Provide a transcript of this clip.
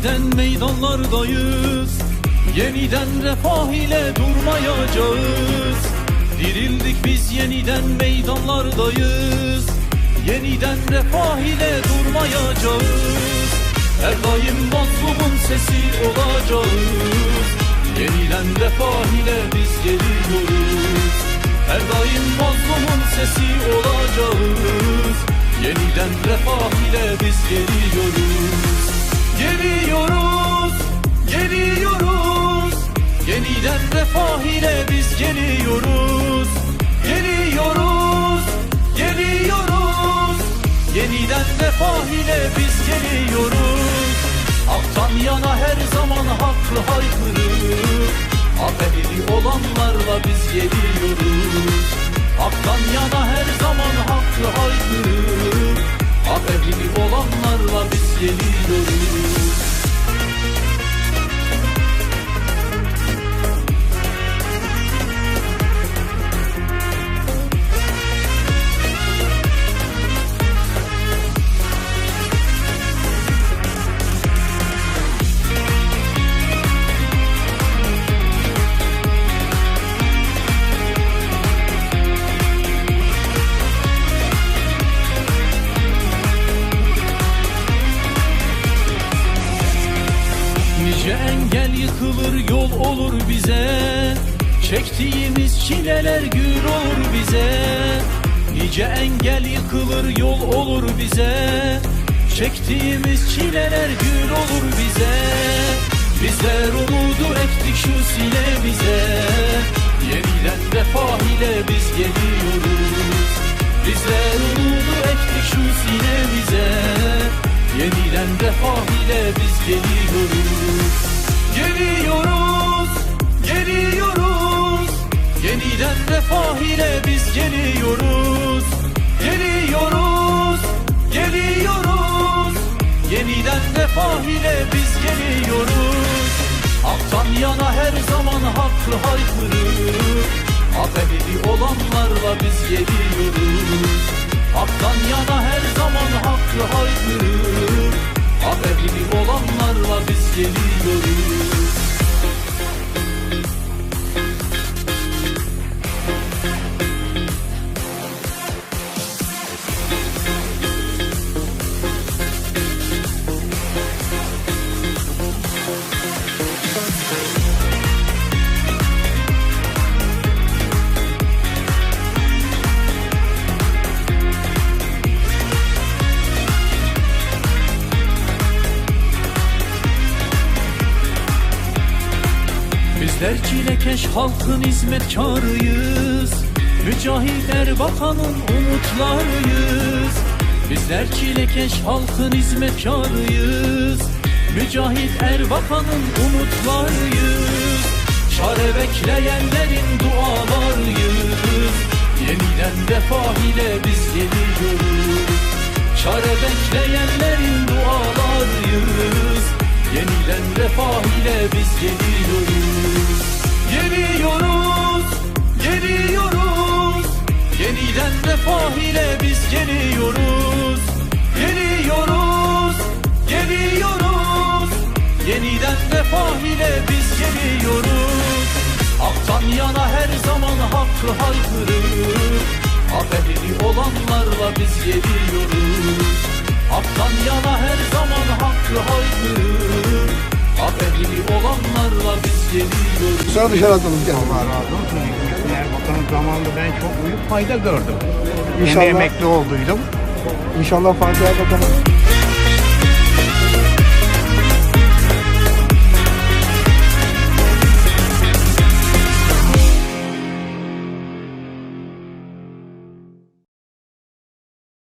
Yeniden meydanlardayız Yeniden refah ile durmayacağız. Dirildik biz yeniden meydanlardayız Yeniden refah ile durmayacağız. Her daim mazlumun sesi olacağız. Yeniden refah ile biz geliyoruz. Her daim mazlumun sesi olacağız. Yeniden refah ile biz geliyoruz Geliyoruz, geliyoruz. Yeniden refah ile biz geliyoruz. Geliyoruz, geliyoruz. Yeniden refah ile biz geliyoruz. Hak'tan yana her zaman haklı haykırır. Hak ehli olanlarla biz geliyoruz. Hak'tan yana her zaman Nice engel yıkılır yol olur bize. Çektiğimiz çileler gül olur bize. Nice engel yıkılır yol olur bize. Çektiğimiz çileler gül olur bize. Bizler umudu ektik şu sile bize. Yeniden refah ile biz geliyoruz. Bizler umudu ektik şu sile bize. Yeniden refah ile biz geliyoruz refah ile biz geliyoruz. Geliyoruz, geliyoruz. Yeniden refah ile biz geliyoruz. Hak'tan yana her zaman hakkı haykırır. Ehli olanlarla biz geliyoruz. Hak'tan yana her zaman hakkı haykırır. Ehli olanlarla biz geliyoruz Bizler çilekeş halkın hizmetkarıyız. Mücahit Erbakan'ın umutlarıyız. Bizler çilekeş halkın hizmetkarıyız. Mücahit Erbakan'ın umutlarıyız. Çare bekleyenlerin dualarıyız. Yeniden refah ile biz geliyoruz. Çare bekleyenlerin dualarıyız. Yeniden refah ile biz geliyoruz refah ile biz geliyoruz. Geliyoruz, geliyoruz. Yeniden refah ile biz geliyoruz. Hak'tan yana her zaman hakkı haykırır. Hak ehli olanlarla biz geliyoruz. Hak'tan yana her zaman hakkı haykırır. Hak ehli olanlarla biz geliyoruz. Sonra dışarı atalım gel. Allah razı olsun. Erbakan'ın zamanında ben çok büyük fayda gördüm. İnşallah. Yeni emekli olduydum. İnşallah Fatih Erbakan'a